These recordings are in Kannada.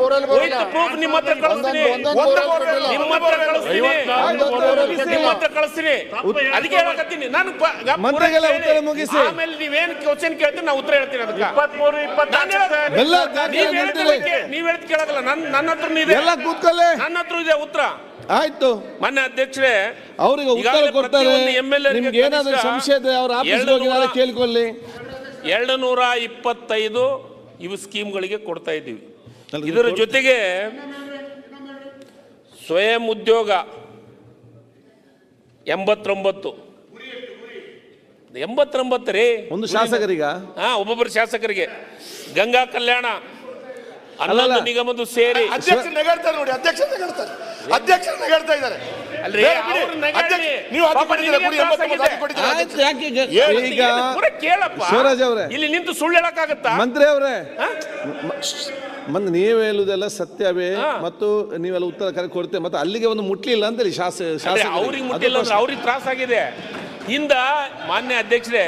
ಬೋರ್ವೆಲ್ ವಿತ್ ಬರಲ್ಲ ಪ್ರೂಫ್ ನಿಮ್ಮ ಹತ್ರ ಕಳಿಸ್ತೀನಿ. ಒಂದೊಂದು ಬೋರ್ವೆಲ್ ನಿಮ್ಮ ಹತ್ರ ಕಳಿಸ್ತೀನಿ. ಒಂದೊಂದು ಬೋರ್ವೆಲ್ ಕೊಟ್ಟಿಲ್ಲ. ನಿಮ್ಮ ಹತ್ರ ಕಳಿಸ್ತೀನಿ. ಅದಕ್ಕೆ ಹೇಳಕತ್ತೀನಿ. ನಾನು ಉತ್ತರ ಮುಗಿಸಿ. ಆಮೇಲೆ ನೀವೇನ್ ಕ್ವಶನ್ ಕೇಳ್ತೀನಿ ನಾನು ಉತ್ತರ ಹೇಳ್ತೀನಿ ಅದಕ್ಕೆ. ಇಪ್ಪತ್ಮೂರು ನಾನು ಇಪ್ಪತ್ನಾಲ್ಕು ಹೇಳೋದು- ಎಲ್ಲ ನೀವ್ ಕೇಳೋದಿಲ್ಲ. ನನ್ನ ನನ್ನ ಹತ್ರ ಇದೆ. ಎಲ್ಲ ಕೂತ್ಕೊಳ್ಳಿ. ನನ್ನ ಹತ್ರ ಇದೆ ಉತ್ತರ. ಆಯ್ತು. ಮಾನ್ಯ ಅಧ್ಯಕ್ಷರೇ ಅವ್ರಿಗೆ ಉತ್ತರ ಕೊಡ್ತಾರೆ. ನಿಮ್ಗೆ ಏನಾದ್ರೂ ಸಂಶಯ ಇದೆ ಅವ್ರ ಆಫೀಸ್ ಹೋಗಿ ಕೇಳ್ಕೊಳ್ಳಿ. ಎರಡು ನೂರ ಇಪ್ಪತ್ತೈದು ಇವು ಸ್ಕೀಮ್ಗಳಿಗೆ ಕೊಡ್ತಾ ಇದ್ದೀವಿ. ಇದರ ಜೊತೆಗೆ ಸ್ವಯಂ ಉದ್ಯೋಗ ಎಂಬತ್ತೊಂಬತ್ತು. ಎಂಬತ್ತೊಂಬತ್ತು ರೀ. ಒಂದು ಶಾಸಕರಿಗ? ಹಾ ಒಬ್ಬೊಬ್ಬರು ಶಾಸಕರಿಗೆ. ಗಂಗಾ ಕಲ್ಯಾಣ ಅಲ್ಲಲ್ಲ. ಹನ್ನೊಂದು ನಿಗಮದ್ದು ಸೇರಿ. ಅಧ್ಯಕ್ಷ ನೆಗಾಡ್ತಾರೆ ನೋಡಿ ಅಧ್ಯಕ್ಷ ನೆಗಾಡ್ತಾರೆ ಅಧ್ಯಕ್ಷ ಹೇಳ್ತಾ ಇದ್ದಾರೆ. ಶಿವರಾಜ್ ಅವ್ರೆ. ಇಲ್ಲಿ ನಿಂತು ಸುಳ್ಳು ಹೇಳಕ್ಕಾಗತ್ತಾ? ಮಂತ್ರಿ ಅವರೇ. ಹಾ? ನೀವೇ ಹೇಳುದೆಲ್ಲ ಸತ್ಯವೇ ಮತ್ತು ನೀವೆಲ್ಲ ಉತ್ತರ ಕರೆ ಕೊಡ್ತೇವೆ ಮತ್ತೆ ಅಲ್ಲಿಗೆ ಒಂದು ಮುಟ್ಲಿಲ್ಲ ಅಂತೇಳಿ ಶಾಸ ಅದೇ. ಅವ್ರಿಗೆ ಮುಟ್ಟಿಲ್ಲ ಅಂದ್ರೆ ಅವ್ರಿಗೆ ತ್ರಾಸಾಗಿದೆ ಹಿಂದ ಮಾನ್ಯ ಅಧ್ಯಕ್ಷರೇ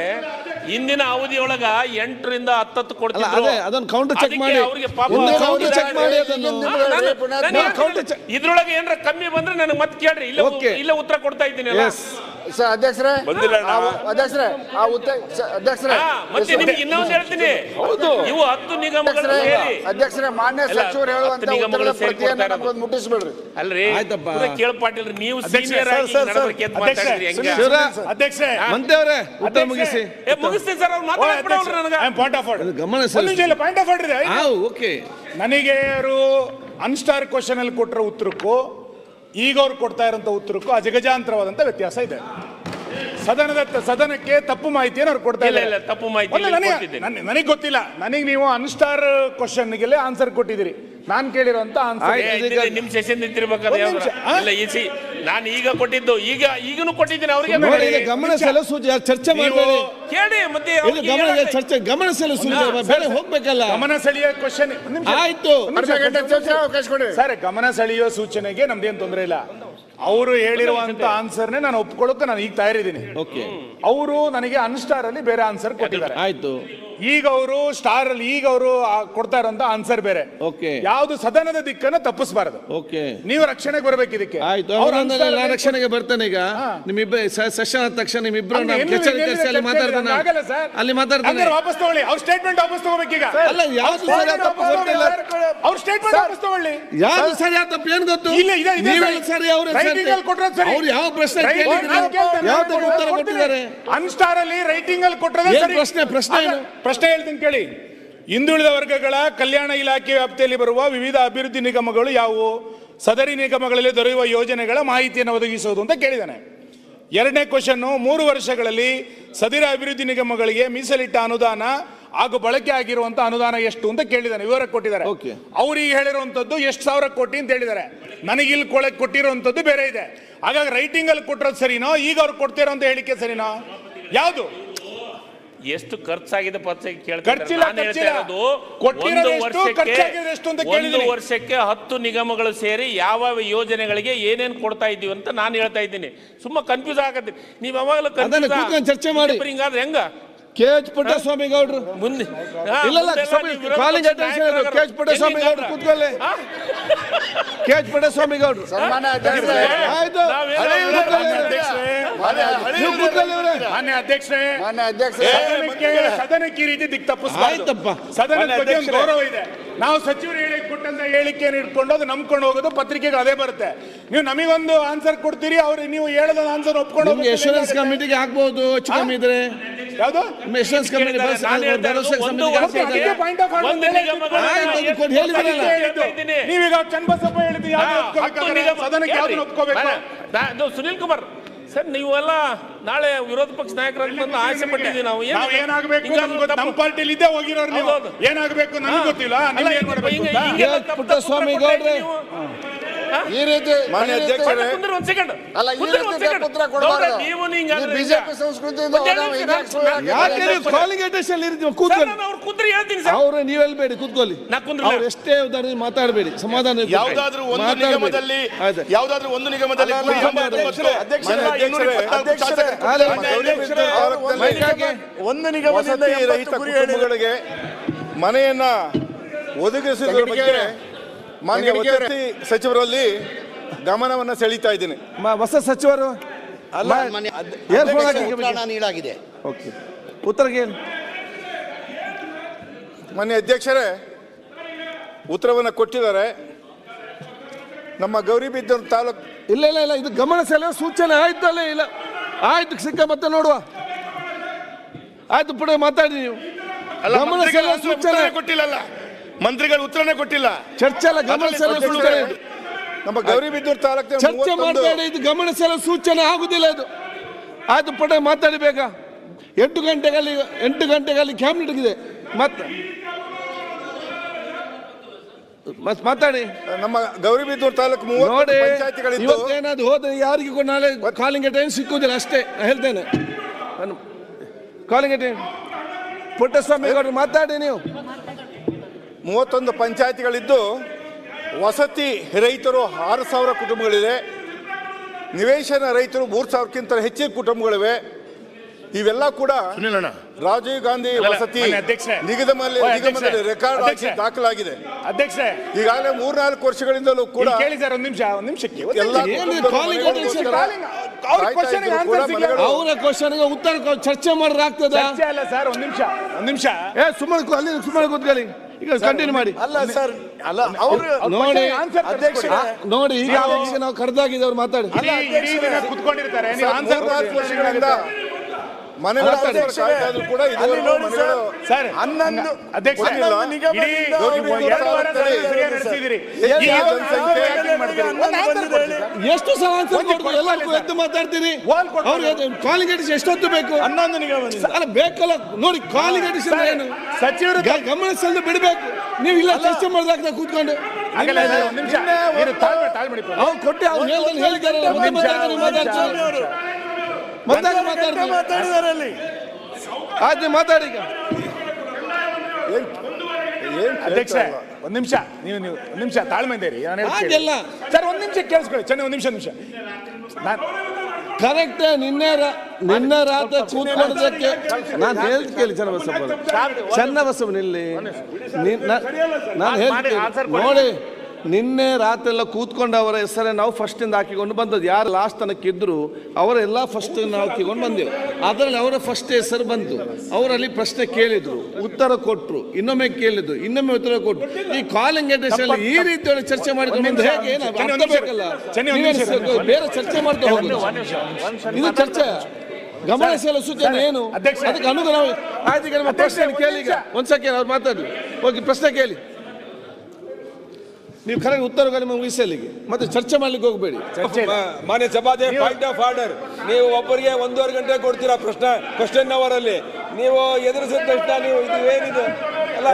ಹಿಂದಿನ ಅವಧಿಯೊಳಗ ಎಂಟರಿಂದ ಹತ್ತತ್ತು ಅಲ್ಲ ಕೊಡ್ತಿದ್ರು. ಅದೇ ಅದನ್ನ ಕೌಂಟರ್ ಚೆಕ್ ಅದಕ್ಕೆ ಮಾಡಿ. ಅವ್ರಿಗೆ ಪಾಪ ಒಂದು counter check ಮಾಡಿ ಅದನ್ನು ನಾನು- ನಾನು ಇದ್ರೊಳಗೆ ಏನಾರ ಕಮ್ಮಿ ಬಂದ್ರೆ ನನಗೆ ಮತ್ತೆ ಕೇಳ್ರಿ. ಇಲ್ಲ Okay. ಇಲ್ಲ ಉತ್ತರ ಕೊಡ್ತಾ ಇದ್ದೀನಿ ಎಸ್ ಸರ್ ಅಧ್ಯಕ್ಷರೇ? ಬಂದಿಲ್ಲ ಅಣ್ಣ. ಆ- ಅಧ್ಯಕ್ಷರೇ ಆ ಉತ್ತರ ಸ- ಅಧ್ಯಕ್ಷರೇ. ಮತ್ತೆ ನಿಮ್ಗೆ ಇನ್ನೊಂದು ಹೇಳ್ತೀನಿ. ಹೌದು. ಇವು ಹತ್ತು ನಿಗಮಗಳು ಅಧ್ಯಕ್ಷರೇ ಸೇರಿ ಅಧ್ಯಕ್ಷರೇ ಮಾನ್ಯ ಎಲ್ಲ ಸಚಿವರು ಹೇಳುವಂತ ಹತ್ತು ನಿಗಮಗಳು ಉತ್ತರದ ಸೇರಿ ಪ್ರತಿಯನ್ನು ಕೊಡ್ತಾ ನಮ್ಗೊಂದು ಮುಟ್ಟಿಸ್ಬೇಡ್ರಿ. ಅಲ್ರಿ ಆಯ್ತಪ್ಪ. ಪೂರ ಕೇಳ್ಪಾಟಿಲ್ರಿ. ನೀವು ಸೀನಿಯರ್ ಸರ್, ಆಗಿ ಸರ್, ಸರ್, ಮಾತಾಡಿದ್ರಿ ಹೆಂಗ? ಶಿವರಾಜ್ ಅಧ್ಯಕ್ಷರೇ. ಮಂತ್ರಿ ಅವರೇ ಉತ್ತರ ಮುಗಿಸಿ. ಏ ಮುಗಿಸ್ತೀನಿ ಸರ್ ಅವ್ರು ಮಾತಾಡ್ಬಿಡವ್ರಿ ನನಗ. ಪಾಯಿಂಟ್ ಆಫ್ ಅದು ಆರ್ಡರ್ ಗಮನ ಸೆಳೆಸಿ. ಇಲ್ಲ ಪಾಯಿಂಟ್ ಆಫ್ ಆರ್ಡರ್ ಇದೆ ಹಾ ಓಕೆ. ನನಗೆ ಅವರು ಅನ್ಸ್ಟಾರ್ ಕ್ವಶನ್ ಅಲ್ಲಿ ಕೊಟ್ಟಿರೋ ಉತ್ತರಕ್ಕೂ ಈಗ ಅವ್ರು ಕೊಡ್ತಾ ಇರೋಂಥ ಉತ್ತರಕ್ಕೂ ಅಜಗಜಾಂತರವಾದಂಥ ವ್ಯತ್ಯಾಸ ಇದೆ. ಸದನದ ಸದನಕ್ಕೆ ತಪ್ಪು ಮಾಹಿತಿಯನ್ನು ಅವ್ರು ಕೊಡ್ತಾ ಇಲ್ಲ ಇಲ್ಲ ತಪ್ಪು ಮಾಹಿತಿ ನನಗೆ ಗೊತ್ತಿಲ್ಲ. ನನಗೆ ನೀವು ಅನ್ಸ್ಟಾರ್ ಕ್ವಶನ್ಗೆ ಆನ್ಸರ್ ಕೊಟ್ಟಿದ್ದೀರಿ. ನಾನು ಕೇಳಿರೋಂಥ ಆನ್ಸರ್ ನಿಮ್ಮ ಸೆಷನ್ ನಿಂತಿರ್ಬೇಕಾದ್ರೆ ನಾನು ಈಗ ಕೊಟ್ಟಿದ್ದು ಈಗ ಈಗನು ಕೊಟ್ಟಿದ್ದೀನಿ ಅವರಿಗೆ ನೋಡಿ ಇದು ಗಮನ ಸೆಳೆಸು ಜ- ಚರ್ಚೆ ಮಾಡಬೇಡಿ. ಕೇಳಿ ಮತ್ತೆ ಇದು ಅವ್ರಿಗೆ ಗಮನ ಚರ್ಚೆ ಗಮನ ಸೆಳೆಸು ಬೇರೆ ಹೋಗ್ಬೇಕಲ್ಲ. ಗಮನ ಸೆಳೆಯೋ ಕ್ವಶನ್ ಆಯ್ತು. ಅರ್ಧ ಗಂಟೆ ಚರ್ಚೆ ಅವಕಾಶ ಕೊಡಿ. ಸರ್ ಗಮನ ಸೆಳೆಯೋ ಸೂಚನೆಗೆ ನಮ್ದೇನ್ ತೊಂದರೆ ಇಲ್ಲ. ಅವರು ಹೇಳಿರುವಂತ ಆನ್ಸರ್ನೇ ನಾನು ಒಪ್ಕೊಳ್ಳೋಕೆ ನಾನು ಈಗ ತಯಾರಿದ್ದೀನಿ. ಓಕೆ. ಅವರು ನನಗೆ ಅನ್ಸ್ಟಾರ್ ಅಲ್ಲಿ ಬೇರೆ ಆನ್ಸರ್ ಕೊಟ್ಟಿದ್ದಾರೆ. ಆಯ್ತು. ಈಗ ಅವರು ಸ್ಟಾರ್ ಅಲ್ಲಿ ಈಗ ಅವರು ಕೊಡ್ತಾ ಇರುವಂತ ಆನ್ಸರ್ ಬೇರೆ. ಓಕೆ. ಯಾವುದು ಸದನದ ದಿಕ್ಕನ್ನ ತಪ್ಪಿಸಬಾರದು. ಓಕೆ. ನೀವು ರಕ್ಷಣೆಗೆ ಬರ್ಬೇಕು ಇದಕ್ಕೆ. ಆಯ್ತು. ಅವ್ರ ರಕ್ಷಣೆಗೆ ಬರ್ತಾನೆ ಈಗ. ನಿಮ್ಮಿಬ್ಬ ಸೆಷನ್ ಆದ ತಕ್ಷಣ ನಿಮ್ಮಿಬ್ರು ಅಲ್ಲಿ ಮಾತಾಡ್ತಾನೆ. ಆಗಲ್ಲ ಸರ್. ಅಲ್ಲಿ ಮಾತಾಡ್ತಾನೆ. ವಾಪಸ್ ತಗೊಳ್ಳಿ. ಅವ್ರ ಸ್ಟೇಟ್ಮೆಂಟ್ ವಾಪಸ್ ಈಗ. ಅಲ್ಲ ಯಾವ್ದು ಸರಿ ತಪ್ಪು ಅವ್ರ ಸ್ಟೇಟ್ಮೆಂಟ್ ವಾಪಸ್ ತಗೊಳ್ಳಿ. ಯಾವ್ದು ಸರಿ. ತಪ್ಪು ಏನ್ ಗೊತ್ತು? ಇಲ್ಲ, ಇಲ್ಲ ಸರಿ. ಅವ್ರ ಅಲ್ಲಿ ಕೊಟ್ಟಿರೋದು ಸರಿ. ಅವ್ರು ಯಾವ ಪ್ರಶ್ನೆ ನಾನು ಉತ್ತರ. ಕೊಟ್ಟಿದ್ದಾರೆ? ಅನ್ಸ್ಟಾರ್ ಅಲ್ಲಿ ರೈಟಿಂಗ್ ಅಲ್ಲಿ ಕೊಟ್ಟರೆ ಸರಿ. ಪ್ರಶ್ನೆ? ಪ್ರಶ್ನೆ ಏನು? ಪ್ರಶ್ನೆ ಹೇಳ್ತೀನಿ ಕೇಳಿ. ಹಿಂದುಳಿದ ವರ್ಗಗಳ ಕಲ್ಯಾಣ ಇಲಾಖೆ ವ್ಯಾಪ್ತಿಯಲ್ಲಿ ಬರುವ ವಿವಿಧ ಅಭಿವೃದ್ಧಿ ನಿಗಮಗಳು ಯಾವುವು? ಸದರಿ ನಿಗಮಗಳಲ್ಲಿ ದೊರೆಯುವ ಯೋಜನೆಗಳ ಮಾಹಿತಿಯನ್ನು ಒದಗಿಸುವುದು ಅಂತ ಕೇಳಿದ್ದಾನೆ ಎರಡನೇ ಕ್ವಶನ್ನು ಮೂರು ವರ್ಷಗಳಲ್ಲಿ ಸದಿರ ಅಭಿವೃದ್ಧಿ ನಿಗಮಗಳಿಗೆ ಮೀಸಲಿಟ್ಟ ಅನುದಾನ ಹಾಗೂ ಬಳಕೆ ಆಗಿರುವಂತ ಅನುದಾನ ಎಷ್ಟು ಅಂತ ಕೇಳಿದ್ದಾರೆ ವಿವರ ಕೊಟ್ಟಿದ್ದಾರೆ. ಓಕೆ. ಅವ್ರಿಗೆ ಹೇಳಿರುವಂತದ್ದು ಎಷ್ಟು ಸಾವಿರ ಕೋಟಿ ಅಂತ ಹೇಳಿದ್ದಾರೆ. ನನಗೆ ಇಲ್ಲಿ ಕೊಳಕ್ ಕೊಟ್ಟಿರುವಂತದ್ದು ಬೇರೆ ಇದೆ. ಹಾಗಾಗಿ ರೈಟಿಂಗ್ ಅಲ್ಲಿ ಕೊಟ್ಟಿರೋದು ಸರಿನೋ ಈಗ ಅವ್ರು ಕೊಡ್ತಿರೋಂತ ಹೇಳಿಕೆ ಸರಿನೋ? ಯಾವುದು? ಎಷ್ಟು ಖರ್ಚಾಗಿದೆ ಒಂದು ವರ್ಷಕ್ಕೆ ಹತ್ತು ನಿಗಮಗಳು ಸೇರಿ ಯಾವ ಯೋಜನೆಗಳಿಗೆ ಏನೇನು ಕೊಡ್ತಾ ಇದ್ದೀವಿ ಅಂತ ನಾನು ಹೇಳ್ತಾ ಇದ್ದೀನಿ. ಸುಮ್ಮ ಕನ್ಫ್ಯೂಸ್ ಆಗತ್ತೆ ನೀವು ಯಾವಾಗಲೂ ಚರ್ಚೆ ಮಾಡಿ. ಹಿಂಗಾದ್ರೆ ಹೆಂಗ? ಕೆ ಎಚ್ ಪುಟ್ಟಸ್ವಾಮಿ ಗೌಡ್ರು. ಮುಂದೆ. ಇಲ್ಲ ಅಟೆನ್ಷನ್ ನಾಯಕರಾಗರು. ಕೆ ಎಚ್ ಪುಟ್ಟಸ್ವಾಮಿ ಗೌಡ್ರು? ಕೂತ್ಕೊಳ್ಳಿ? ಕೆ ಎಚ್ ಪುಟ್ಟಸ್ವಾಮಿ ಗೌಡ್ರು. ಆಯ್ತು ಅಧ್ಯಕ್ಷರೇ. ಮಾನ್ಯ ಅಧ್ಯಕ್ಷರೇ. ಮಾನ್ಯ ಅಧ್ಯಕ್ಷರೇ. ಸದನಕ್ಕೆ ಈ ರೀತಿ ದಿಕ್ ತಪ್ಪಿಸಬಾರ್ದು. ಆಯ್ತಪ್ಪ. ಸದನದ ಬಗ್ಗೆ ಒಂದು ಅಧ್ಯಕ್ಷರೇ. ಗೌರವ ಇದೆ. ನಾವು ಸಚಿವರು ಹೇಳಿ ಕೊಟ್ಟಂತ ಹೇಳಿಕೆಯನ್ನು ಇಟ್ಕೊಂಡು ಅದು ನಂಬ್ಕೊಂಡು ಹೋಗೋದು ಪತ್ರಿಕೆಗಳು ಅದೇ ಬರುತ್ತೆ. ನೀವು ನಮಗೊಂದು ಆನ್ಸರ್ ಕೊಡ್ತೀರಿ ಅವ್ರಿಗೆ ನೀವು ಹೇಳದ ಆನ್ಸರ್ ಒಪ್ಕೊಂಡು ಹೆಂಗಾಗುತ್ತೆ? ಕಮಿಟಿಗೆ ಹಾಕ್ಬಹುದು ಹೆಚ್ಚು ಕಮ್ಮಿ ಇದ್ರೆ. ಯಾವುದು? Missions committee. ಕೊಡ್ತಾ ಹೇಳ್ತಾ ಇದ್ದೀನಿ. ನೀವೀಗ ಚನ್ನಬಸಪ್ಪ ಹೇಳಿದ್ದು ಸದನಕ್ಕೆ ಯಾವ್ದನ್ನ ಒಪ್ಕೋಬೇಕು? ಬೇಡ. ನಾ- ಇದು ಸುನಿಲ್ ಕುಮಾರ್. ಸರ್ ನೀವೆಲ್ಲ ನಾಳೆ ವಿರೋಧ ಪಕ್ಷ ನಾಯಕರಾಗಿ ಆಸೆ ಪಟ್ಟಿದ್ದೀವಿ ನಾವು. ಏನು ನಾವು ಏನಾಗಬೇಕು ನಮ್ಮ. ಪಾರ್ಟಿಲಿ ಇದ್ದೇ ಹೋಗಿರೋರು ನೀವು. ಏನಾಗಬೇಕು ನನಗೆ ಗೊತ್ತಿಲ್ಲ. ಪುಟ್ಟಸ್ವಾಮಿ ಗೌಡ್ರೆ. ಈ ರೀತಿ ಮಾನ್ಯ ಈ ಅಧ್ಯಕ್ಷರೇ. ಕುಂದ್ರಿ ಒಂದ್ ಸೆಕೆಂಡ್ ಅಲ್ಲ ಈ ಕುಂದ್ರಿ ರೀತಿ ಒಂದ್ ಸೆಕೆಂಡ್ ಉತ್ತರ ಕೊಡಬಾರ್ದು ಗೌಡ್ರೆ, ನೀವು ಹಿಂಗಾದ್ರೆ ಬಿಜೆಪಿ ಈಗ- ಸಂಸ್ಕೃತಿಯಿಂದ ನಾವು ಸುಳ್ಳು? ಯಾಕೆ ನೀವು ಕಾಲಿಂಗ್ ಅಟೆನ್ಷನ್ ಇರ್ತೀವಿ ಸರ್, ಕೂತ್ಕೊಳ್ಳಿ ನಾನು ಅವ್ರು ಕುಂದ್ರಿ ಹೇಳ್ತೀನಿ ಸರ್ ಅವ್ರು ನೀವು ಹೇಳ್ಬೇಡಿ ಕೂತ್ಕೊಳ್ಳಿ ನಾ ಕುಂದ್ರಲ್ಲ. ಅವ್ರು ಎಷ್ಟೇ ಉದಾಹರಣೆ ಮಾತಾಡಬೇಡಿ ಸಮಾಧಾನ ಇರ್ಬೇಕು. ಯಾವ್ದಾದ್ರೂ ಒಂದು ಮಾತಾಡ್ಬೇಡಿ. ನಿಗಮದಲ್ಲಿ ಆಯ್ತು. ಯಾವ್ದಾದ್ರೂ ಒಂದು ನಿಗಮದಲ್ಲಿ ಅಲ್ಲ, ಅಲ್ಲ, ಅಧ್ಯಕ್ಷರೇ, ಅಧ್ಯಕ್ಷರೇ, ಅಧ್ಯಕ್ಷರೇ, ಒಂದು ನಿಗಮದಿಂದ ವಸತಿ ಎಂಬತ್ತು ಗುರಿ ಹೇಳಿದ್ರು. ಕುಟುಂಬಗಳಿಗೆ ಮನೆಯನ್ನ ಒದಗಿಸಿದ ಬಗ್ಗೆ ಮಾನ್ಯ ವಸತಿ ಸಚಿವರಲ್ಲಿ ಗಮನವನ್ನು ಸೆಳೀತಾ ಇದ್ದೀನಿ. ಮ- ಹೊಸ ಸಚಿವರು? ಅಲ್ಲ ನೀಡಾಗಿದೆ. ಓಕೆ. ಉತ್ತರಕ್ಕೆ ಮಾನ್ಯ ಅಧ್ಯಕ್ಷರೇ ಉತ್ತರವನ್ನು ಕೊಟ್ಟಿದ್ದಾರೆ. ನಮ್ಮ ಗೌರಿಬಿದ್ದೂರು ತಾಲೂಕು ಇಲ್ಲ ಇಲ್ಲ ಇಲ್ಲ ಇದು ಗಮನ ಸೆಲೆ ಸೂಚನೆ ಆಯ್ತಲ್ಲ ಇಲ್ಲ. ಆಯ್ತು ಸಿಕ್ಕ ಮತ್ತೆ ನೋಡುವ. ಆಯ್ತು ಪುಡೆ ಮಾತಾಡಿ ನೀವು. ಗಮನ ಸೆಲೆ ಸೂಚನೆ ಕೊಟ್ಟಿಲ್ಲಲ್ಲ. ಮಂತ್ರಿಗಳು ಉತ್ತರನೇ ಕೊಟ್ಟಿಲ್ಲ. ಚರ್ಚೆ ಅಲ್ಲ ಗಮನ ಸೂಚನೆ. ನಮ್ಮ ಗೌರಿಬಿದ್ದೂರು ತಾಲೂಕಿನ ಚರ್ಚೆ ಮಾಡಬೇಡಿ ಇದು ಗಮನ ಸೆಳೆಯುವ ಸೂಚನೆ ಆಗುದಿಲ್ಲ ಅದು ಆಯ್ತು ಪಟ ಮಾತಾಡಿ ಬೇಗ ಎಂಟು ಗಂಟೆಗಲ್ಲಿ ಎಂಟು ಗಂಟೆಗಲ್ಲಿ ಕ್ಯಾಬಿನೆಟ್ ಇದೆ ಮತ್ತೆ ಮತ್ ಮಾತಾಡಿ. ನಮ್ಮ ಗೌರಿಬಿದ್ದೂರು ತಾಲೂಕು ನೋಡಿ ಇವತ್ತೇನಾದ್ರು ಹೋದ್ರೆ ಯಾರಿಗೂ ಕೂಡ ನಾಳೆ ಕಾಲಿಂಗ್ ಟೈಮ್ ಸಿಕ್ಕುದಿಲ್ಲ ಅಷ್ಟೇ ಹೇಳ್ತೇನೆ. ನಾನು ಕಾಲಿಂಗ್ ಟೈಮ್ ಪುಟ್ಟಸ್ವಾಮಿ ಮಾತಾಡಿ ನೀವು. ಮೂವತ್ತೊಂದು ಪಂಚಾಯತಿಗಳಿದ್ದು ವಸತಿ ರೈತರು ಆರು ಸಾವಿರ ಕುಟುಂಬಗಳಿದೆ ನಿವೇಶನ ರೈತರು ಮೂರು ಸಾವಿರಕ್ಕಿಂತ ಹೆಚ್ಚಿನ ಕುಟುಂಬಗಳಿವೆ. ಇವೆಲ್ಲ ಕೂಡ ರಾಜೀವ್ ಗಾಂಧಿ ವಸತಿ. ನಿಗಮದಲ್ಲಿ ನಿಗಮದಲ್ಲಿ ರೆಕಾರ್ಡ್ ದಾಖಲಾಗಿದೆ. ಅಧ್ಯಕ್ಷರೇ. ಈಗಾಗಲೇ ಮೂರ್ನಾಲ್ಕು ವರ್ಷಗಳಿಂದಲೂ ಕೂಡ ಇಲ್ಲಿ ಕೇಳಿ ಸರ್ ಒಂದ್ ನಿಮಿಷ ಒಂದು ನಿಮಿಷಕ್ಕೆ. ಅವ್ರ ಕ್ವಶನ್ಗೆ ಉತ್ತರ ಚರ್ಚೆ ಮಾಡ್ರೆ ಆಗ್ತದೆ? ಅಲ್ಲ ಸರ್ ಒಂದು ನಿಮಿಷ ಒಂದು ನಿಮಿಷ. ಏ ಸುಮ್ಮನೆ ಕೂ- ಅಲ್ಲಿ ಸುಮ್ಮನೆ ಕೂತ್ಕೊಳ್ಳಿ. ಈಗ ಕಂಟಿನ್ಯೂ ಮಾಡಿ. ಅಲ್ಲ ಸರ್ ಅಲ್ಲ ಅವರು ನೋಡಿ ಆನ್ಸರ್ ನೋಡಿ ಈಗ ಅಧ್ಯಕ್ಷ ನಾವು ಕರೆದಾಗಿದೆ ಅವ್ರು ಮಾತಾಡಿ. ಕುತ್ಕೊಂಡಿರ್ತಾರೆ. ಕೂಡ ಸರ್ ಹನ್ನೊಂದು ಅಧ್ಯಕ್ಷ ಎಷ್ಟು ಸಲ ಅಂತ ಒಂದು ಕೊಡ್ತೀವಿ ಎಲ್ಲ ಕೊಡ್ಕೊಳ್ಳಿ ಎದ್ದು. ಅವ್ರಿಗೆ ಕಾಲಿಂಗ್ ಎಷ್ಟೊತ್ತು ಬೇಕು? ಹನ್ನೊಂದು ಅಲ್ಲ ಬೇಕಲ್ಲ. ನೋಡಿ ಕಾಲಿಂಗ್ ಏನು? ಸಚಿವರು ಗಮನಿಸಲು ಬಿಡಬೇಕು. ನೀವು ಇಲ್ಲ ಚರ್ಚೆ ಮಾಡಿದಾಗ ನಾವು ಕೂತ್ಕೊಂಡು ಆಗಲ್ಲ ಸರ್, ಒಂದ್ ನಿಮಿಷ. ಇರು, ತಾಳ್ಮೆ ತಾಳ್ಮೆ ಅವ್ರು ಕೊಟ್ಟು ಅವ್ರು ನಿಮಿಷ, ಮಾತಾಡ್ತಾರೆ, ಮಾತಾಡಿದ್ದಾರೆ ಅಲ್ಲಿ. ಆದ್ರೆ ಮಾತಾಡಿ ಅಧ್ಯಕ್ಷ ಒಂದ್ ನಿಮಿಷ ನೀವು ನೀವು ಒಂದ್ ನಿಮಿಷ ತಾಳ್ಮೆ ಇದ್ದೀರಿ. ಸರ್ ಒಂದ್ ನಿಮಿಷ ಕೇಳಿಸ್ಕೊಳ್ಳಿ ಚೆನ್ನ ಒಂದ್ ನಿಮಿಷ ನಿಮಿಷ. ನಾನ್ ಕರೆಕ್ಟ್ ನಿನ್ನೆ ನಿನ್ನೆ ರಾತ್ರಿ ಕೂತ್ಕೊಳ್ಳೋದಕ್ಕೆ ನಾನು ಹೇಳ್ದು ಕೇಳಿ ಚನ್ನಬಸಪ್ಪ ಚನ್ನಬಸಪ್ಪ ನಿಲ್ಲಿ ನಾ- ನಾನು ಹೇಳ್ತೀನಿ. ನೋಡಿ. ನಿನ್ನೆ ರಾತ್ರಿ ಎಲ್ಲ ಕೂತ್ಕೊಂಡು ಅವರ ಹೆಸರೇ ನಾವು ಫಸ್ಟ್ ಇಂದ ಹಾಕಿಕೊಂಡು ಬಂದದ್ದು. ಯಾರು ಲಾಸ್ಟ್ ತನಕ ಇದ್ರು ಅವರೆಲ್ಲ ಫಸ್ಟ್ ಹಾಕಿಕೊಂಡು ಬಂದೆವು. ಅದರಲ್ಲಿ ಅವರ ಫಸ್ಟ್ ಹೆಸರು ಬಂತು. ಅವರಲ್ಲಿ ಪ್ರಶ್ನೆ ಕೇಳಿದ್ರು ಉತ್ತರ ಕೊಟ್ಟರು ಇನ್ನೊಮ್ಮೆ ಕೇಳಿದ್ರು ಇನ್ನೊಮ್ಮೆ ಉತ್ತರ ಕೊಟ್ಟರು ಈ ಕಾಲಿಂಗ್ ಅಡ್ರೆಸ್ ಈ ರೀತಿ ಚರ್ಚೆ ಮಾಡಿಕೊಂಡು ಹೇಗೆ. ಬೇಕಲ್ಲ ಬೇರೆ ಚರ್ಚೆ ಮಾಡ್ತಾ ಹೋಗೋದು ಇದು ಚರ್ಚೆ. ಗಮನ ಸೆಳೆಯುವ ಸೂಚನೆ ಏನು? ಅದಕ್ಕೆ ಅನುಗುಣ ಆಯ್ತು ಪ್ರಶ್ನೆ ಕೇಳಿ ಈಗ. ಸೆಕೆಂಡ್ ಅವ್ರು ಮಾತಾಡಿ ಹೋಗಿ ಪ್ರಶ್ನೆ ಕೇಳಿ. ನೀವು ಕರೆಕ್ಟ್ ಉತ್ತರ ನಿಮ್ಮ ಮುಗಿಸಲಿಗೆ ಮತ್ತೆ ಚರ್ಚೆ ಮಾಡ್ಲಿಕ್ಕೆ ಹೋಗಬೇಡಿ. ಚರ್ಚೆ. ಮಾನ್ಯ ಸಭಾದೆ ಪಾಯಿಂಟ್ ಆಫ್ ಆರ್ಡರ್ ನೀವು ಒಬ್ಬರಿಗೆ ಒಂದೂವರೆ ಗಂಟೆ ಕೊಡ್ತೀರಾ ಪ್ರಶ್ನೆ? ಕ್ವಶನ್ ಅವರ್ ಅಲ್ಲಿ. ನೀವು ಎದುರಿಸಿದ ತಕ್ಷಣ ನೀವು ಇದು ಏನಿದು? ಅಲ್ಲ.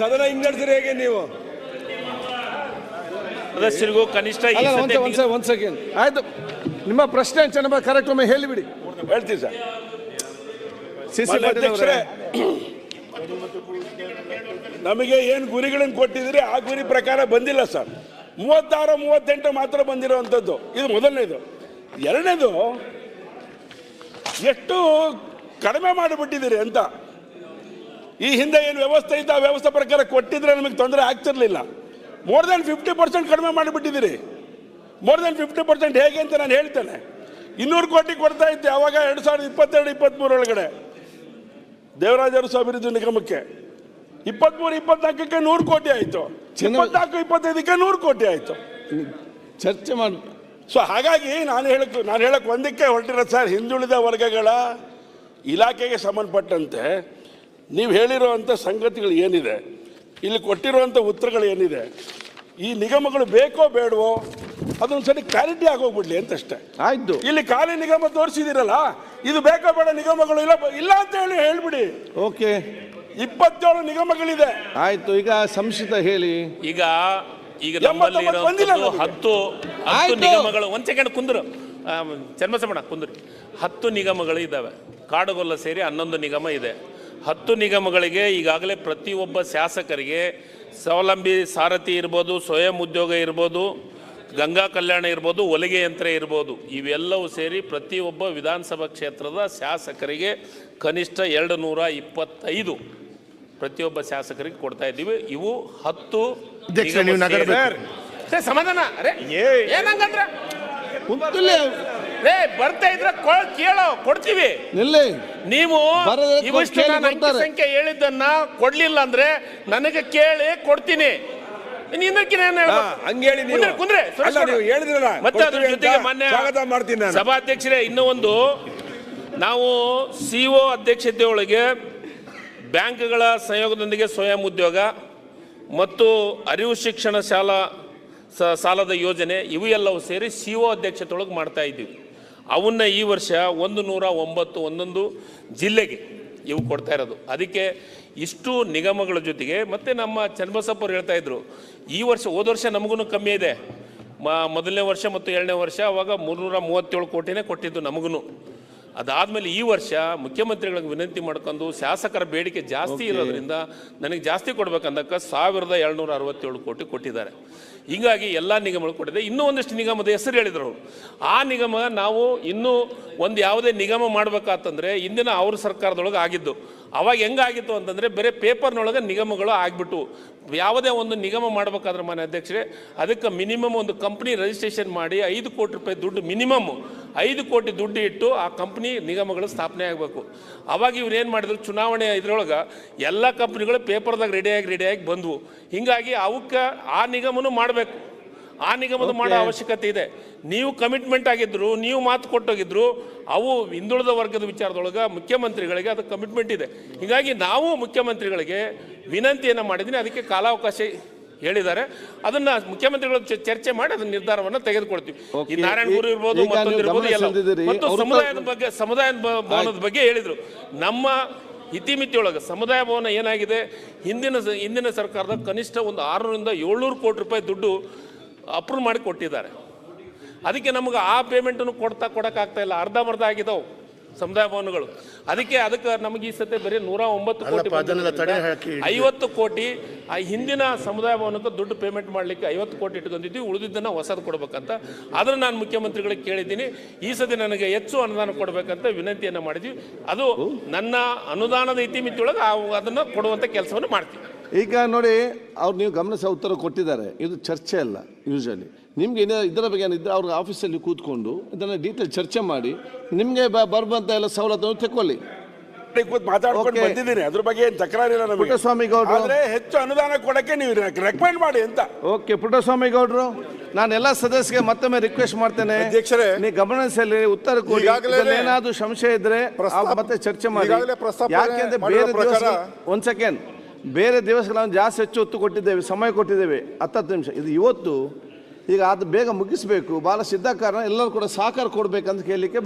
ಸದನ ಹಿಂಗಡಿಸಿರಿ ಹೇಗೆ ನೀವು? ಸದಸ್ಯರಿಗೂ ಕನಿಷ್ಠ ಒಂದ್ ಸೆಕೆಂಡ್ ಆಯ್ತು. ನಿಮ್ಮ ಪ್ರಶ್ನೆ ಚೆನ್ನಾಗಿ ಕರೆಕ್ಟ್ ಒಮ್ಮೆ ಹೇಳಿಬಿಡಿ. ಹೇಳ್ತೀವಿ ಸರ್ ಸಿ ಸಿ ಮಾನ್ಯ ಪಾಟೀಲ್ ಅವರೇ ಅಧ್ಯಕ್ಷರೇ ನಮಗೆ ಏನು ಗುರಿಗಳನ್ನು ಕೊಟ್ಟಿದ್ದೀರಿ ಆ ಗುರಿ ಪ್ರಕಾರ ಬಂದಿಲ್ಲ ಸರ್. ಮೂವತ್ತಾರು ಮೂವತ್ತೆಂಟು ಮಾತ್ರ ಬಂದಿರುವಂಥದ್ದು. ಇದು ಮೊದಲನೇದು. ಎರಡನೇದು ಎಷ್ಟು ಕಡಿಮೆ ಮಾಡಿಬಿಟ್ಟಿದ್ದೀರಿ ಅಂತ. ಈ ಹಿಂದೆ ಏನು ವ್ಯವಸ್ಥೆ ಇತ್ತು ಆ ವ್ಯವಸ್ಥೆ ಪ್ರಕಾರ ಕೊಟ್ಟಿದ್ರೆ ನಮಗೆ ತೊಂದರೆ ಆಗ್ತಿರ್ಲಿಲ್ಲ. ಮೋರ್ ದೆನ್ ಫಿಫ್ಟಿ ಪರ್ಸೆಂಟ್ ಕಡಿಮೆ ಮಾಡಿಬಿಟ್ಟಿದ್ದೀರಿ. ಮೋರ್ ದೆನ್ ಫಿಫ್ಟಿ ಪರ್ಸೆಂಟ್ ಹೇಗೆ ಅಂತ ನಾನು ಹೇಳ್ತೇನೆ. ಇನ್ನೂರು ಕೋಟಿ ಕೊಡ್ತಾ ಇತ್ತು ಅವಾಗ ಎರಡು ಸಾವಿರದ ಇಪ್ಪತ್ತೆರಡು ಇಪ್ಪತ್ತ್ಮೂರು ಒಳಗಡೆ ದೇವರಾಜ ಅರಸು ಅಭಿವೃದ್ಧಿ ನಿಗಮಕ್ಕೆ ಇಪ್ಪತ್ಮೂರು ಇಪ್ಪತ್ನಾಲ್ಕಕ್ಕೆ ನೂರು ಕೋಟಿ ಆಯಿತು. ಇಪ್ಪತ್ನಾಲ್ಕು ಇಪ್ಪತ್ತೈದಕ್ಕೆ ನೂರು ಕೋಟಿ ಆಯಿತು. ಚರ್ಚೆ ಮಾಡಿ ಸೊ ಹಾಗಾಗಿ ನಾನು ಹೇಳಕ್ ನಾನು ಹೇಳಕ್ ಒಂದಕ್ಕೆ ಹೊರಟಿರೋ ಸರ್ ಹಿಂದುಳಿದ ವರ್ಗಗಳ ಇಲಾಖೆಗೆ ಸಂಬಂಧಪಟ್ಟಂತೆ ನೀವು ಹೇಳಿರುವಂಥ ಸಂಗತಿಗಳು ಏನಿದೆ ಇಲ್ಲಿ ಕೊಟ್ಟಿರುವಂಥ ಉತ್ತರಗಳು ಏನಿದೆ ಈ ನಿಗಮಗಳು ಬೇಕೋ ಬೇಡವೋ ಅದೊಂದು ಸರಿ ಕ್ಲಾರಿಟಿ ಆಗೋಗ್ಬಿಡ್ಲಿ ಅಂತಷ್ಟೇ. ಆಯ್ತು. ಇಲ್ಲಿ ಖಾಲಿ ನಿಗಮ ತೋರಿಸಿದಿರಲ್ಲ ಇದು ಬೇಕೋ ಬೇಡ ನಿಗಮಗಳು ಇಲ್ಲ ಇಲ್ಲ ಅಂತ ಹೇಳಿ ಹೇಳ್ಬಿಡಿ. ಓಕೆ. ಇಪ್ಪತ್ತೇಳು ನಿಗಮಗಳಿದೆ. ಆಯ್ತು ಈಗ ಸಂಶಿತ ಹೇಳಿ. ಈಗ ಈಗ ನಮ್ಮಲ್ಲಿ ಎಂಬತ್ತೊಂಬತ್ತು ಬಂದಿಲ್ಲ ಇರುವಂತದ್ದು ನಮಗೆ. ಹತ್ತು ಹತ್ತು ಆಯ್ತು. ನಿಗಮಗಳು ಒಂದ್ ಸೆಕೆಂಡ್ ಕುಂದ್ರು. ಚನ್ಮಸಮಣ ಕುಂದ್ರಿ. ಹತ್ತು ನಿಗಮಗಳು ಇದ್ದಾವೆ. ಕಾಡುಗೊಲ್ಲ ಸೇರಿ ಹನ್ನೊಂದು ನಿಗಮ ಇದೆ. ಹತ್ತು ನಿಗಮಗಳಿಗೆ ಈಗಾಗಲೇ ಪ್ರತಿಯೊಬ್ಬ ಶಾಸಕರಿಗೆ ಸ್ವಾವಲಂಬಿ ಸಾರಥಿ ಇರ್ಬೋದು ಸ್ವಯಂ ಉದ್ಯೋಗ ಇರ್ಬೋದು ಗಂಗಾ ಕಲ್ಯಾಣ ಇರ್ಬೋದು ಹೊಲಿಗೆ ಯಂತ್ರ ಇರ್ಬೋದು ಇವೆಲ್ಲವೂ ಸೇರಿ ಪ್ರತಿಯೊಬ್ಬ ವಿಧಾನಸಭಾ ಕ್ಷೇತ್ರದ ಶಾಸಕರಿಗೆ ಕನಿಷ್ಠ ಎರಡು ನೂರ ಇಪ್ಪತ್ತೈದು ಪ್ರತಿಯೊಬ್ಬ ಶಾಸಕರಿಗೆ ಕೊಡ್ತಾ ಇದ್ದೀವಿ. ಇವು ಹತ್ತು. ಏ, ಸಮಾಧಾನ. ರೇ ಬರ್ತಾ ಇದ್ರೆ ಕೇಳೋ ಕೊಡ್ತೀವಿ. ನೀವು ಇವಷ್ಟು. ಸಂಖ್ಯೆ ಹೇಳಿದ್ದನ್ನ ಕೊಡ್ಲಿಲ್ಲ ಅಂದ್ರೆ ನನಗೆ ಕೇಳಿ ಕೊಡ್ತೀನಿ. ಸ್ವಾಗತ ಮಾಡ್ತೀನಿ ನಾನು. ಸಭಾಧ್ಯಕ್ಷರೇ ಇನ್ನೂ ಒಂದು. ನಾವು ಸಿಒ ಅಧ್ಯಕ್ಷತೆ ಒಳಗೆ ಬ್ಯಾಂಕ್ಗಳ ಸಂಯೋಗದೊಂದಿಗೆ ಸ್ವಯಂ ಉದ್ಯೋಗ ಮತ್ತು ಅರಿವು ಶಿಕ್ಷಣ ಶಾಲಾ ಸ- ಸಾಲದ ಯೋಜನೆ ಇವು ಎಲ್ಲವೂ ಸೇರಿ ಸಿ ಒ ಅಧ್ಯಕ್ಷತೆಯೊಳಗೆ ಮಾಡ್ತಾ ಇದ್ದೀವಿ. ಅವನ್ನ ಈ ವರ್ಷ ಒಂದು ನೂರ ಒಂಬತ್ತು ಒಂದೊಂದು ಜಿಲ್ಲೆಗೆ ಇವು ಕೊಡ್ತಾ ಇರೋದು. ಅದಕ್ಕೆ ಇಷ್ಟು ನಿಗಮಗಳ ಜೊತೆಗೆ ಮತ್ತು ನಮ್ಮ ಚನ್ನಬಸಪ್ಪ ಅವ್ರು ಹೇಳ್ತಾ ಇದ್ರು ಈ ವರ್ಷ ಹೋದ ವರ್ಷ ನಮಗೂ ಕಮ್ಮಿ ಇದೆ. ಮ ಮೊದಲನೇ ವರ್ಷ ಮತ್ತು ಎರಡನೇ ವರ್ಷ ಅವಾಗ ಮುನ್ನೂರ ಮೂವತ್ತೇಳು ಕೋಟಿನೇ ಕೊಟ್ಟಿದ್ದು ನಮಗೂ ಅದಾದಮೇಲೆ ಈ ವರ್ಷ ಮುಖ್ಯಮಂತ್ರಿಗಳಿಗೆ ವಿನಂತಿ ಮಾಡ್ಕೊಂಡು ಶಾಸಕರ ಬೇಡಿಕೆ ಜಾಸ್ತಿ ಇರೋದ್ರಿಂದ ನನಗೆ ಜಾಸ್ತಿ ಕೊಡ್ಬೇಕಂದಕ್ಕೆ ಸಾವಿರದ ಏಳ್ನೂರ ಅರವತ್ತೇಳು ಕೋಟಿ ಕೊಟ್ಟಿದ್ದಾರೆ. ಹೀಗಾಗಿ ಎಲ್ಲ ನಿಗಮಗಳು ಕೊಟ್ಟಿದೆ. ಇನ್ನೂ ಒಂದಷ್ಟು ನಿಗಮದ ಹೆಸರು ಹೇಳಿದರು ಅವರು. ಆ ನಿಗಮ ನಾವು ಇನ್ನೂ ಒಂದು ಯಾವುದೇ ನಿಗಮ ಮಾಡಬೇಕಾತಂದ್ರೆ ಇಂದಿನ ಅವ್ರ ಸರ್ಕಾರದೊಳಗೆ ಆಗಿದ್ದು. ಅವಾಗ ಹೆಂಗಾಗಿತ್ತು ಅಂತಂದರೆ ಬೇರೆ ಪೇಪರ್ನೊಳಗೆ ನಿಗಮಗಳು ಆಗಿಬಿಟ್ಟು ಯಾವುದೇ ಒಂದು ನಿಗಮ ಮಾಡಬೇಕಾದ್ರೆ ಮನೆ ಅಧ್ಯಕ್ಷರೇ, ಅದಕ್ಕೆ ಮಿನಿಮಮ್ ಒಂದು ಕಂಪ್ನಿ ರಿಜಿಸ್ಟ್ರೇಷನ್ ಮಾಡಿ ಐದು ಕೋಟಿ ರೂಪಾಯಿ ದುಡ್ಡು ಮಿನಿಮಮ್ ಐದು ಕೋಟಿ ದುಡ್ಡು ಇಟ್ಟು ಆ ಕಂಪ್ನಿ ನಿಗಮಗಳು ಸ್ಥಾಪನೆ ಆಗಬೇಕು. ಅವಾಗ ಇವ್ರು ಏನು ಮಾಡಿದ್ರು, ಚುನಾವಣೆ ಇದ್ರೊಳಗೆ ಎಲ್ಲ ಕಂಪ್ನಿಗಳು ಪೇಪರ್ದಾಗ ರೆಡಿಯಾಗಿ ರೆಡಿಯಾಗಿ ಬಂದವು. ಹೀಗಾಗಿ ಅವಕ್ಕೆ ಆ ನಿಗಮನೂ ಮಾಡಬೇಕು. ಆ ನಿಗಮದ ಮಾಡೋ ಅವಶ್ಯಕತೆ ಇದೆ. ನೀವು ಕಮಿಟ್ಮೆಂಟ್ ಆಗಿದ್ರು ನೀವು ಮಾತು ಕೊಟ್ಟೋಗಿದ್ರು ಅವು ಹಿಂದುಳಿದ ವರ್ಗದ ವಿಚಾರದೊಳಗೆ ಮುಖ್ಯಮಂತ್ರಿಗಳಿಗೆ ಅದು ಕಮಿಟ್ಮೆಂಟ್ ಇದೆ. ಹೀಗಾಗಿ ನಾವು ಮುಖ್ಯಮಂತ್ರಿಗಳಿಗೆ ವಿನಂತಿಯನ್ನು ಮಾಡಿದ್ದೀನಿ ಅದಕ್ಕೆ ಕಾಲಾವಕಾಶ ಹೇಳಿದ್ದಾರೆ. ಅದನ್ನ ಮುಖ್ಯಮಂತ್ರಿಗಳ ಚರ್ಚೆ ಮಾಡಿ ಅದನ್ನ ನಿರ್ಧಾರವನ್ನ ತೆಗೆದುಕೊಳ್ತೀವಿ. ಈ Okay. ನಾರಾಯಣಪುರ ಇರ್ಬೋದು ಮತ್ತೊಂದು ಇರ್ಬೋದು ಎಲ್ಲ. ಮತ್ತು ಸಮುದಾಯದ ಬಗ್ಗೆ ಸಮುದಾಯ ಭವನದ ಬಗ್ಗೆ ಹೇಳಿದರು. ನಮ್ಮ ಇತಿಮಿತಿಯೊಳಗೆ ಸಮುದಾಯ ಭವನ ಏನಾಗಿದೆ? ಹಿಂದಿನ ಹಿಂದಿನ ಸರ್ಕಾರದ ಕನಿಷ್ಠ ಒಂದು ಆರುನೂರಿಂದ ಏಳ್ನೂರು ಕೋಟಿ ರೂಪಾಯಿ ದುಡ್ಡು ಅಪ್ರೂವ್ ಮಾಡಿ ಕೊಟ್ಟಿದ್ದಾರೆ. ಅದಕ್ಕೆ ನಮಗೆ ಆ ಪೇಮೆಂಟನ್ನು ಕೊಡ್ತಾ ಕೊಡೋಕ್ಕಾಗ್ತಾ ಇಲ್ಲ. ಅರ್ಧಂಬರ್ಧ ಆಗಿದ್ದಾವೆ ಸಮುದಾಯ ಭವನಗಳು. ಅದಕ್ಕೆ ಅದಕ್ಕೆ ನಮಗೆ ಈ ಸತಿ ಬರೀ ನೂರ ಒಂಬತ್ತು ಕೋಟಿ ಐವತ್ತು ಕೋಟಿ ಆ ಹಿಂದಿನ ಸಮುದಾಯ ಭವನಕ್ಕೆ ದುಡ್ಡು ಪೇಮೆಂಟ್ ಮಾಡಲಿಕ್ಕೆ ಐವತ್ತು ಕೋಟಿ ಇಟ್ಕೊಂಡಿದ್ವಿ ಉಳಿದಿದ್ದನ್ನ ಹೊಸದು ಕೊಡಬೇಕಂತ. ಅದನ್ನು ನಾನು ಮುಖ್ಯಮಂತ್ರಿಗಳಿಗೆ ಕೇಳಿದ್ದೀನಿ. ಈ ಸತಿ ನನಗೆ ಹೆಚ್ಚು ಅನುದಾನ ಕೊಡಬೇಕಂತ ವಿನಂತಿಯನ್ನು ಮಾಡಿದ್ವಿ. ಅದು ನನ್ನ ಅನುದಾನದ ಇತಿಮಿತಿಯೊಳಗೆ ಅದನ್ನು ಕೊಡುವಂಥ ಕೆಲಸವನ್ನು ಮಾಡ್ತೀವಿ. ಈಗ ನೋಡಿ ಅವ್ರು ನೀವು ಗಮನಿಸ ಉತ್ತರ ಕೊಟ್ಟಿದ್ದಾರೆ. ಇದು ಚರ್ಚೆ ಅಲ್ಲ ಯೂಶಲಿ ನಿಮ್ಗೆ ಏನೇ ಇದರ ಬಗ್ಗೆ ಏನಿದ್ರೆ ಅವ್ರಿಗೆ ಆಫೀಸಲ್ಲಿ ಕೂತ್ಕೊಂಡು ಇದನ್ನು ಡೀಟೇಲ್ ಚರ್ಚೆ ಮಾಡಿ ನಿಮಗೆ ಬರುವಂಥ ಎಲ್ಲ ಸವಲತ್ತನ್ನು ತೆಕ್ಕೊಳ್ಳಿ. ಕೂತ್ ಮಾತಾಡ್ಕೊಂಡು. ಬಂದಿದ್ದೀನಿ. ಅದ್ರ ಬಗ್ಗೆ ಏನು ತಕರಾರಿಲ್ಲ ನಮಗೆ. ಪುಟ್ಟಸ್ವಾಮಿ ಗೌಡ್ರು. ಆದ್ರೆ ಹೆಚ್ಚು ಅನುದಾನ ಕೊಡಕ್ಕೆ ನೀವು ರೆಕಮೆಂಡ್ ಮಾಡಿ ಅಂತ. ಓಕೆ ಪುಟ್ಟಸ್ವಾಮಿ ಗೌಡ್ರು ನಾನು ಎಲ್ಲ ಸದಸ್ಯರಿಗೆ ಮತ್ತೊಮ್ಮೆ ರಿಕ್ವೆಸ್ಟ್ ಮಾಡ್ತೇನೆ. ಅಧ್ಯಕ್ಷರೇ, ನೀವು ಗಮನಿಸಲಿ ಉತ್ತರ ಕೊಡಿ. ಏನಾದರೂ ಸಂಶಯ ಇದ್ರೆ ಮತ್ತೆ ಚರ್ಚೆ ಮಾಡಿ. ಯಾಕೆಂದ್ರೆ ಬೇರೆ ಒಂದ್ ಸೆಕೆಂಡ್ ಬೇರೆ ದಿವಸಗಳ ಜಾಸ್ತಿ ಹೆಚ್ಚು ಹೊತ್ತು ಕೊಟ್ಟಿದ್ದೇವೆ, ಸಮಯ ಕೊಟ್ಟಿದ್ದೇವೆ, ಹತ್ತತ್ತು ನಿಮಿಷ. ಇದು ಇವತ್ತು ಈಗ ಅದು ಬೇಗ ಮುಗಿಸಬೇಕು ಭಾಳ ಸಿದ್ಧ ಕಾರಣ ಎಲ್ಲರೂ ಕೂಡ ಸಹಕಾರ ಕೊಡಬೇಕಂತ ಕೇಳಲಿಕ್ಕೆ